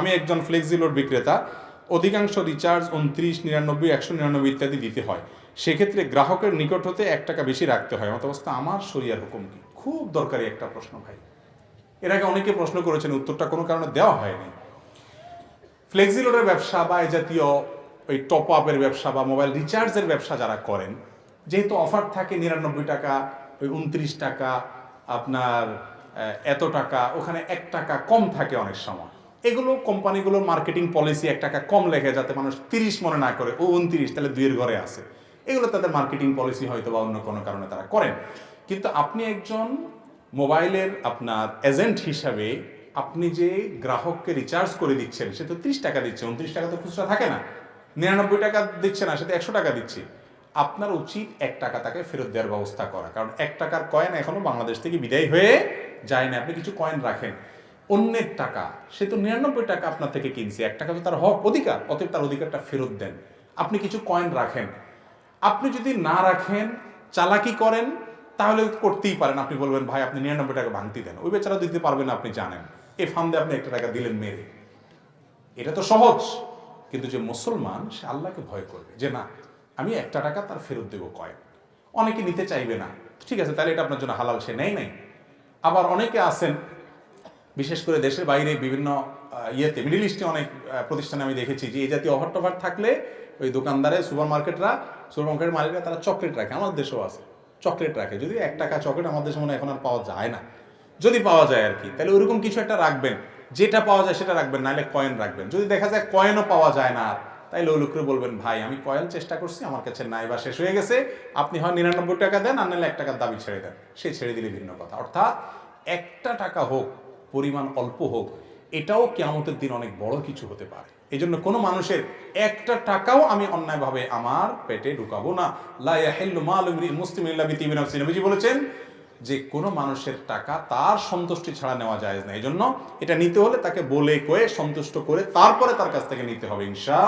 আমি একজন ফ্লেক্সিলোড বিক্রেতা, অধিকাংশ রিচার্জ উনত্রিশ, নিরানব্বই, একশো নিরানব্বই ইত্যাদি দিতে হয়। সেক্ষেত্রে গ্রাহকের নিকট হতে এক টাকা বেশি রাখতে হয়। মত অবস্থা আমার শরিয়ার হুকুম কি? খুব দরকারি একটা প্রশ্ন ভাই। এর আগে অনেকে প্রশ্ন করেছেন, উত্তরটা কোনো কারণে দেওয়া হয়নি। ফ্লেক্সিলোডের ব্যবসা বা এই জাতীয় ওই টপ আপের ব্যবসা বা মোবাইল রিচার্জের ব্যবসা যারা করেন, যেহেতু অফার থাকে নিরানব্বই টাকা, ওই উনত্রিশ টাকা, আপনার এত টাকা, ওখানে এক টাকা কম থাকে অনেক সময়। এগুলো কোম্পানিগুলোর মার্কেটিং পলিসি এক টাকা কম লেখে যাতে মানুষ তিরিশ মনে না করে, ও উনত্রিশ, তাহলে দুইয়ের ঘরে আছে। এগুলো তাদের মার্কেটিং পলিসি হয়তো বা অন্য কোনো কারণে তারা করেন। কিন্তু আপনি একজন মোবাইলের আপনার এজেন্ট হিসাবে আপনি যে গ্রাহককে রিচার্জ করে দিচ্ছেন, সে তো ত্রিশ টাকা দিচ্ছে, উনত্রিশ টাকা তো খুচরা থাকে না। নিরানব্বই টাকা দিচ্ছে না, সে তো একশো টাকা দিচ্ছে। আপনার উচিত এক টাকা তাকে ফেরত দেওয়ার ব্যবস্থা করা। কারণ এক টাকার কয়েন এখনও বাংলাদেশ থেকে বিদায় হয়ে যায় না আপনি কিছু কয়েন রাখেন। অন্যের টাকা, সে তো নিরানব্বই টাকা আপনার থেকে কিনছে। এক টাকা তো তার হক, অধিকার, অতএব তার অধিকারটা ফেরত দেন। আপনি কিছু কয়েন রাখেন। আপনি যদি না রাখেন, চালাকি করেন, তাহলে করতেই পারেন। আপনি বলবেন, ভাই, আপনি নিরানব্বই টাকা ভাঙতি দেন। ওই বেচারা দিতে পারবেন আপনি জানেন। এ ফান্দে আপনি একটা টাকা দিলেন মেরে। এটা তো সহজ। কিন্তু যে মুসলমান, সে আল্লাহকে ভয় করবে যে, না, আমি একটা টাকা তার ফেরত দেবো কয়েন অনেকে নিতে চাইবে না। ঠিক আছে, তাহলে এটা আপনার জন্য হালাল, সে নেই নাই। আবার অনেকে আছেন বিশেষ করে দেশের বাইরে বিভিন্ন ইয়েতে মিডিল ইস্টে অনেক প্রতিষ্ঠানে আমি দেখেছি যে এই জাতীয় অফার টফার থাকলে ওই দোকানদারে সুপার মার্কেটরা সুপার মার্কেটের মালিকরা তারা চকলেট রাখে। আমাদের দেশেও আছে। চকলেট রাখে। যদি এক টাকা চকলেট আমাদের দেশে মনে এখন আর পাওয়া যায় না। যদি পাওয়া যায় আর কি, তাহলে ওরকম কিছু একটা রাখবেন। যেটা পাওয়া যায় সেটা রাখবেন, নাহলে কয়েন রাখবেন। যদি দেখা যায় কয়েনও পাওয়া যায় না আর, তাইলে ওই লোককে বলবেন, ভাই, আমি কয়েন চেষ্টা করছি, আমার কাছে নাই বা শেষ হয়ে গেছে। আপনি হয় নিরানব্বই টাকা দেন, আর নাহলে এক টাকার দাবি ছেড়ে দেন। সে ছেড়ে দিলে ভিন্ন কথা। অর্থাৎ একটা টাকা হোক পরিমাণ অল্প হোক, এটাও কেয়ামতের দিন অনেক বড় কিছু হতে পারে। এই জন্য কোনো মানুষের একটা টাকাও আমি অন্যায়ভাবে আমার পেটে ঢুকাবো না। নাফসিহি। নবীজি বলেছেন যে কোনো মানুষের টাকা তার সন্তুষ্টি ছাড়া নেওয়া যায় না। এই জন্য এটা নিতে হলে তাকে বলে কয়ে সন্তুষ্ট করে তারপরে তার কাছ থেকে নিতে হবে ইনশা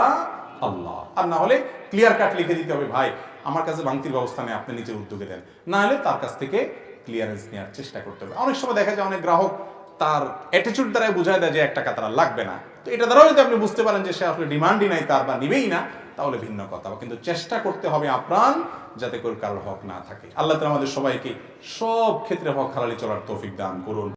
আল্লাহ। আর না হলে ক্লিয়ার কাট লিখে দিতে হবে, ভাই, আমার কাছে ভাঙতির ব্যবস্থা নেই, আপনি নিজের উদ্যোগে দেন। না হলে তার কাছ থেকে ক্লিয়ারেন্স নেওয়ার চেষ্টা করতে হবে। অনেক সময় দেখা যায় অনেক গ্রাহক তার অ্যাটিচিউড দ্বারাই বোঝায় দেয় যে এক টাকা তারা লাগবে না। তো এটা দ্বারাও যদি আপনি বুঝতে পারেন যে সে আসলে ডিমান্ডই নাই, তার বা নিবেই না, তাহলে ভিন্ন কথা। কিন্তু চেষ্টা করতে হবে আপ্রাণ যাতে করে কারোর হক না থাকে। আল্লাহ তালা আমাদের সবাইকে সব ক্ষেত্রে হক হালালি চলার তৌফিক দান করুন।